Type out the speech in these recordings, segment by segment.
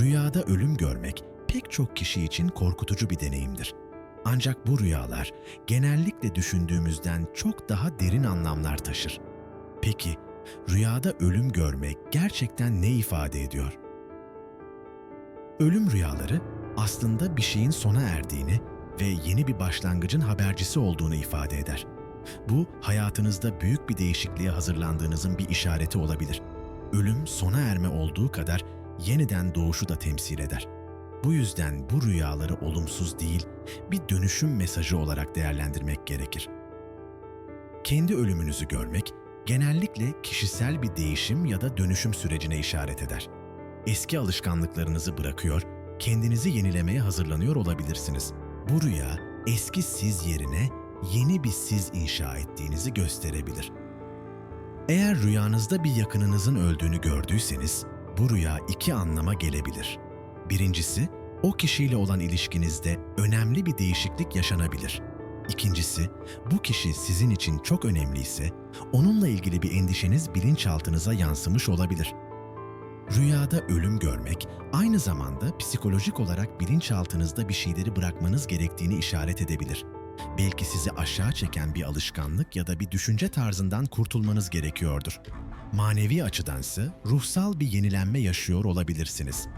Rüyada ölüm görmek pek çok kişi için korkutucu bir deneyimdir. Ancak bu rüyalar genellikle düşündüğümüzden çok daha derin anlamlar taşır. Peki, rüyada ölüm görmek gerçekten ne ifade ediyor? Ölüm rüyaları aslında bir şeyin sona erdiğini ve yeni bir başlangıcın habercisi olduğunu ifade eder. Bu hayatınızda büyük bir değişikliğe hazırlandığınızın bir işareti olabilir. Ölüm sona erme olduğu kadar yeniden doğuşu da temsil eder. Bu yüzden bu rüyaları olumsuz değil, bir dönüşüm mesajı olarak değerlendirmek gerekir. Kendi ölümünüzü görmek genellikle kişisel bir değişim ya da dönüşüm sürecine işaret eder. Eski alışkanlıklarınızı bırakıyor, kendinizi yenilemeye hazırlanıyor olabilirsiniz. Bu rüya eski siz yerine yeni bir siz inşa ettiğinizi gösterebilir. Eğer rüyanızda bir yakınınızın öldüğünü gördüyseniz, bu rüya iki anlama gelebilir. Birincisi, o kişiyle olan ilişkinizde önemli bir değişiklik yaşanabilir. İkincisi, bu kişi sizin için çok önemliyse, onunla ilgili bir endişeniz bilinçaltınıza yansımış olabilir. Rüyada ölüm görmek, aynı zamanda psikolojik olarak bilinçaltınızda bir şeyleri bırakmanız gerektiğini işaret edebilir. Belki sizi aşağı çeken bir alışkanlık ya da bir düşünce tarzından kurtulmanız gerekiyordur. Manevi açıdansa ruhsal bir yenilenme yaşıyor olabilirsiniz.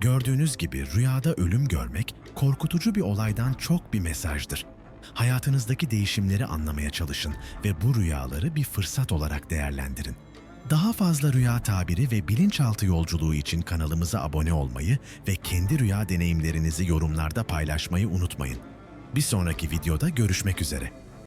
Gördüğünüz gibi rüyada ölüm görmek korkutucu bir olaydan çok bir mesajdır. Hayatınızdaki değişimleri anlamaya çalışın ve bu rüyaları bir fırsat olarak değerlendirin. Daha fazla rüya tabiri ve bilinçaltı yolculuğu için kanalımıza abone olmayı ve kendi rüya deneyimlerinizi yorumlarda paylaşmayı unutmayın. Bir sonraki videoda görüşmek üzere.